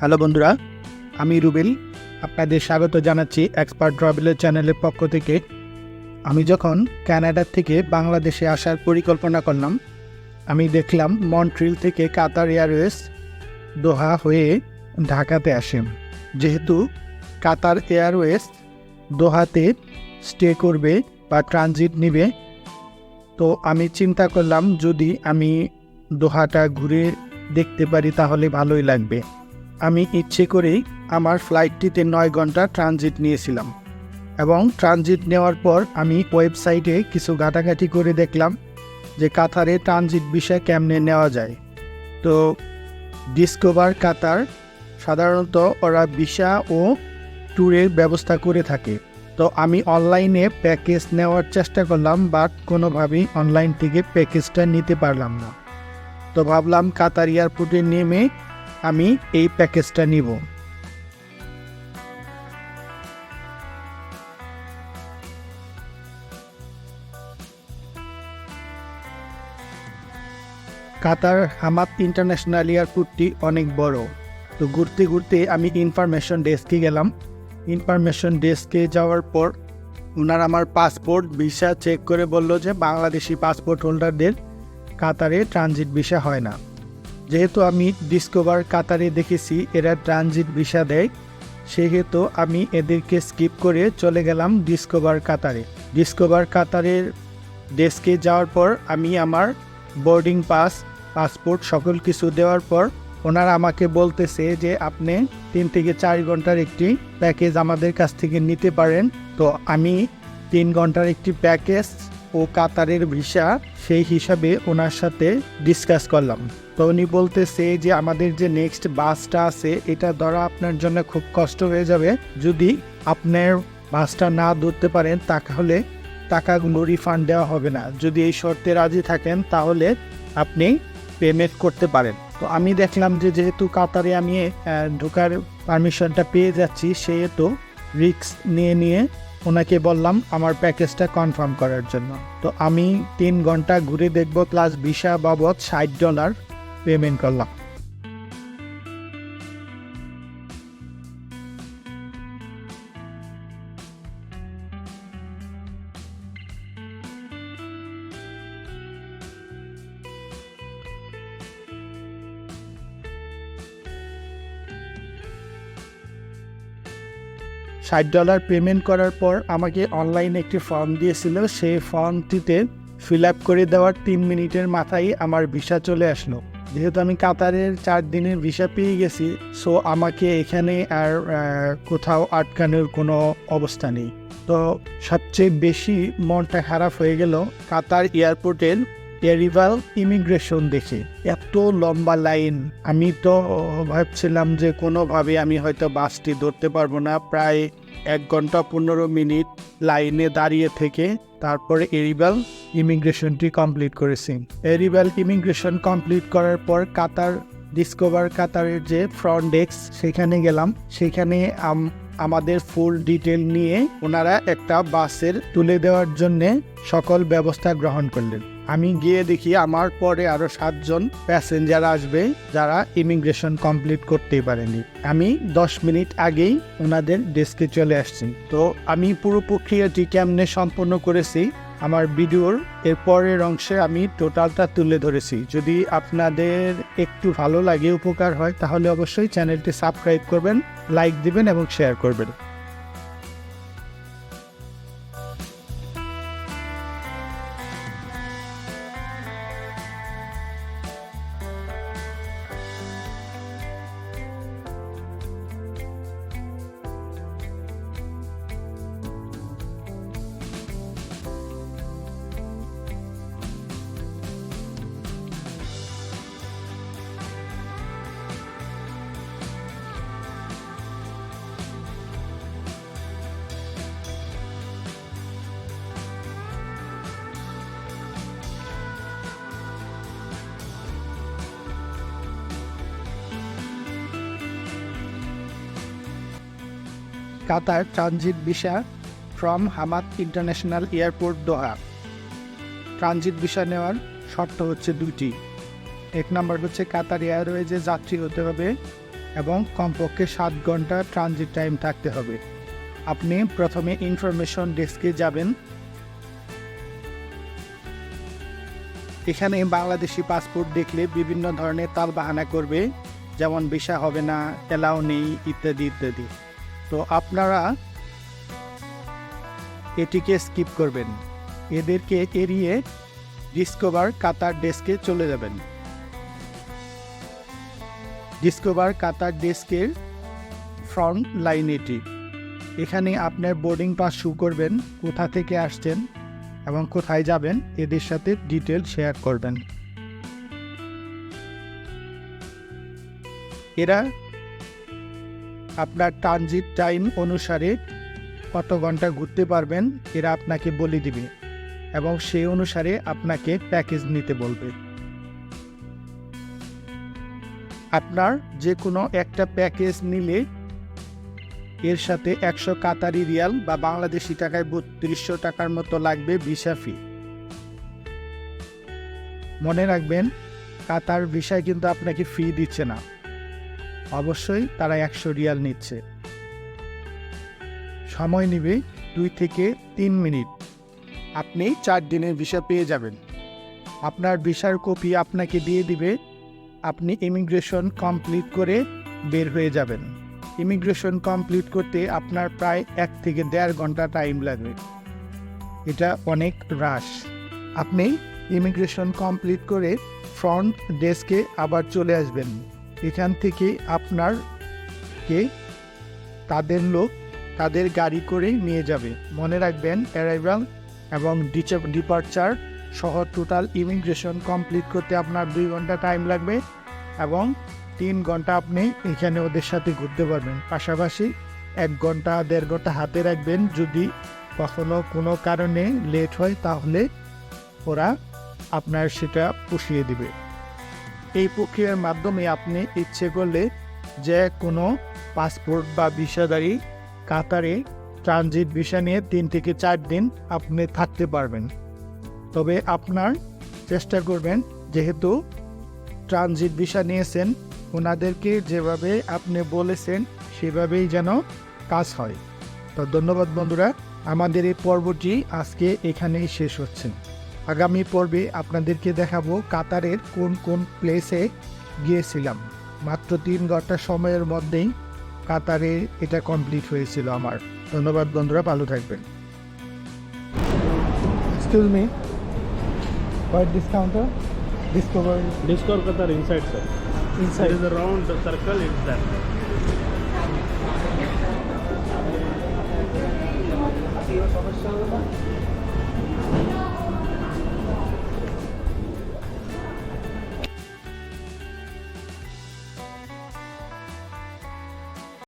Hello বন্ধুরা, আমি রুবেল, আপনাদের স্বাগত জানাচ্ছি এক্সপার্ট ট্রাভেলের চ্যানেলের পক্ষ থেকে। আমি যখন কানাডা থেকে বাংলাদেশে আসার পরিকল্পনা করলাম, আমি দেখলাম মন্ট্রিল থেকে কাতার এয়ারওয়েজ দোহা হয়ে ঢাকাতে আসে। যেহেতু কাতার এয়ারওয়েজ দোহাতে স্টে করবে বা ট্রানজিট নেবে, তো আমি চিন্তা করলাম যদি আমি দোহাটা ঘুরে দেখতে পারি তাহলে ভালোই লাগবে। আমি ইচ্ছে করেই আমার ফ্লাইটটিতে নয় ঘণ্টা ট্রানজিট নিয়েছিলাম এবং ট্রানজিট নেওয়ার পর আমি ওয়েবসাইটে কিছু ঘাটাঘাটি করে দেখলাম যে কাতারে ট্রানজিট বিষয় কেমনে নেওয়া যায়। তো ডিসকভার কাতার সাধারণত ওরা ভিসা ও ট্যুরের ব্যবস্থা করে থাকে। তো আমি অনলাইনে প্যাকেজ নেওয়ার চেষ্টা করলাম বাট কোনোভাবেই অনলাইন থেকে প্যাকেজটা নিতে পারলাম না। তো ভাবলাম কাতার এয়ারপোর্টে নেমে আমি এই প্যাকেজটা নিব। কাতার হামাদ ইন্টারন্যাশনাল এয়ারপোর্টটি অনেক বড়। তো ঘুরতে ঘুরতে আমি ইনফরমেশন ডেস্কে গেলাম। ইনফরমেশন ডেস্কে যাওয়ার পর ওনার আমার পাসপোর্ট, ভিসা চেক করে বলল যে বাংলাদেশি পাসপোর্ট হোল্ডারদের কাতারে ট্রানজিট ভিসা হয় না। যেহেতু আমি ডিসকভার কাতারে দেখেছি, এরা ট্রানজিট ভিসা দেয়, সেহেতু আমি এদেরকে স্কিপ করে চলে গেলাম ডিসকভার কাতারে ডিসকভার কাতারের ডেস্কে যাওয়ার পর আমি আমার বোর্ডিং পাস পাসপোর্ট সকল কিছু দেওয়ার পর ওনারা আমাকে বলতেছে যে, আপনি তিন থেকে চার ঘণ্টার একটি প্যাকেজ আমাদের কাছ থেকে নিতে পারেন। তো আমি তিন ঘণ্টার একটি প্যাকেজ ও কাতারের ভিসা সেই হিসাবে ওনার সাথে ডিসকাস করলাম। তো উনি বলতেছে যে আমাদের যে নেক্সট বাসটা আছে, এটা ধরা আপনার জন্য খুব কষ্ট হয়ে যাবে। যদি আপনার বাসটা না ধরতে পারেন, তাহলে টাকাগুলো রিফান্ড দেওয়া হবে না। যদি এই শর্তে রাজি থাকেন, তাহলে আপনি পেমেন্ট করতে পারেন। তো আমি দেখলাম যে যেহেতু কাতারে আমি ঢোকার পারমিশনটা পেয়ে যাচ্ছি, সেহেতু রিক্স নিয়ে নিয়ে ওনাকে বললাম আমার প্যাকেজটা কনফার্ম করার জন্য। তো আমি তিন ঘণ্টা ঘুরে দেখব প্লাস ভিসা বাবদ ষাট ডলার পেমেন্ট করলাম। ষাট ডলার পেমেন্ট করার পর আমাকে অনলাইনে একটি ফর্ম দিয়েছিল। সেই ফর্মটিতে ফিল আপ করে দেওয়ার তিন মিনিটের মাথায় আমার ভিসা চলে আসলো। যেহেতু আমি কাতারের চার দিনের ভিসা পেয়ে গেছি সো আমাকে এখানে আর কোথাও আটকানোর কোনো অবস্থা নেই। তো সবচেয়ে বেশি মনটা খারাপ হয়ে গেল কাতার এয়ারপোর্টের এরিভাল ইমিগ্রেশন দেখে। এত লম্বা লাইন। আমি তো ভাবছিলাম যে কোনোভাবে আমি হয়তো বাসটি ধরতে পারব না। প্রায় এক ঘণ্টা পনেরো মিনিট লাইনে দাঁড়িয়ে থেকে তারপরে এরিবাল ইমিগ্রেশনটি কমপ্লিট করেছি। এরিবাল ইমিগ্রেশন কমপ্লিট করার পর কাতার, ডিসকভার কাতারের যে ফ্রন্ট ডেস্ক, সেখানে গেলাম। সেখানে আম- আমাদের ফুল ডিটেল নিয়ে ওনারা একটা বাসের তুলে দেওয়ার জন্যে সকল ব্যবস্থা গ্রহণ করলেন। আমি গিয়ে দেখি আমার পরে আরও সাতজন প্যাসেঞ্জার আসবে যারা ইমিগ্রেশন কমপ্লিট করতেই পারেনি। আমি দশ মিনিট আগেই ওনাদের ডেস্কে চলে আসছি। তো আমি পুরো প্রক্রিয়াটি কেমনে সম্পন্ন করেছি, আমার ভিডিওর এর পরের অংশে আমি টোটালটা তুলে ধরেছি। যদি আপনাদের একটু ভালো লাগে, উপকার হয়, তাহলে অবশ্যই চ্যানেলটি সাবস্ক্রাইব করবেন লাইক দিবেন এবং শেয়ার করবেন। Qatar transit visa from Hamad international airport Doha. Transit visa নেওয়ার শর্ত হচ্ছে দুটি এক নম্বর হচ্ছে কাতার এয়ারওয়েজে যাত্রী হতে হবে এবং কমপক্ষে সাত ঘণ্টা ট্রানজিট টাইম থাকতে হবে। আপনি প্রথমে ইনফরমেশন ডেস্কে যাবেন। এখানে বাংলাদেশি পাসপোর্ট দেখলে বিভিন্ন ধরনের তাল বাহানা করবে, যেমন ভিসা হবে না এলাও নেই, ইত্যাদি ইত্যাদি। তো আপনারা এটিকে স্কিপ করবেন। এদেরকে এড়িয়ে ডিসকভার কাতার ডেস্কে চলে যাবেন। ডিসকভার কাতার ডেস্কের ফ্রন্ট লাইন এটি। এখানে আপনার বোর্ডিং পাস শু করবেন, কোথা থেকে আসছেন এবং কোথায় যাবেন, এদের সাথে ডিটেল শেয়ার করবেন। এরা আপনার ট্রানজিট টাইম অনুসারে কত ঘণ্টা ঘুরতে পারবেন, এরা আপনাকে বলে দিবে এবং সেই অনুসারে আপনাকে প্যাকেজ নিতে বলবে। আপনার যে কোনো একটা প্যাকেজ নিলে এর সাথে একশো কাতারি রিয়াল বা বাংলাদেশি টাকায় বত্রিশশো টাকার মতো লাগবে ভিসা ফি মনে রাখবেন, কাতার ভিসায় কিন্তু আপনাকে ফি দিচ্ছে না। অবশ্যই তারা একশো রিয়াল নিচ্ছে। সময় নেবে দুই থেকে তিন মিনিট। আপনি চার দিনের ভিসা পেয়ে যাবেন। আপনার ভিসার কপি আপনাকে দিয়ে দিবে। আপনি ইমিগ্রেশন কমপ্লিট করে বের হয়ে যাবেন। ইমিগ্রেশন কমপ্লিট করতে আপনার প্রায় এক থেকে দেড় ঘণ্টা টাইম লাগবে। এটা অনেক রাশ। আপনি ইমিগ্রেশন কমপ্লিট করে ফ্রন্ট ডেস্কে আবার চলে আসবেন। এখান থেকে আপনার কে? তাদের লোক তাদের গাড়ি করে নিয়ে যাবে। মনে রাখবেন অ্যারাইভাল এবং ডিপার্চার সহ টোটাল ইমিগ্রেশন কমপ্লিট করতে আপনার দুই ঘণ্টা টাইম লাগবে এবং তিন ঘণ্টা আপনি এখানে ওদের সাথে ঘুরতে পারবেন। পাশাপাশি এক ঘণ্টা, দেড় ঘণ্টা হাতে রাখবেন। যদি কখনো কোনো কারণে লেট হয়, তাহলে ওরা আপনার সেটা পুষিয়ে দিবে। এই প্রক্রিয়ার মাধ্যমে আপনি ইচ্ছে করলে যে কোনো পাসপোর্ট বা ভিসাদারি কাতারে ট্রানজিট ভিসা নিয়ে তিন থেকে চার দিন আপনি থাকতে পারবেন। তবে আপনার চেষ্টা করবেন, যেহেতু ট্রানজিট ভিসা নিয়েছেন, ওনাদেরকে যেভাবে আপনি বলেছেন, সেভাবেই যেন কাজ হয়। তো ধন্যবাদ বন্ধুরা, আমাদের এই পর্বটি আজকে এখানেই শেষ হচ্ছে। আগামী পর্বে আপনাদেরকে দেখাবো কাতারের কোন কোন প্লেসে গিয়েছিলাম। মাত্র তিন ঘণ্টা সময়ের মধ্যেই কাতারে এটা কমপ্লিট হয়েছিল আমার। ধন্যবাদ বন্ধুরা ভালো থাকবেন। Excuse me white discounter discover Qatar inside, sir. There inside a round circle, it's that. সমস্যা হবে না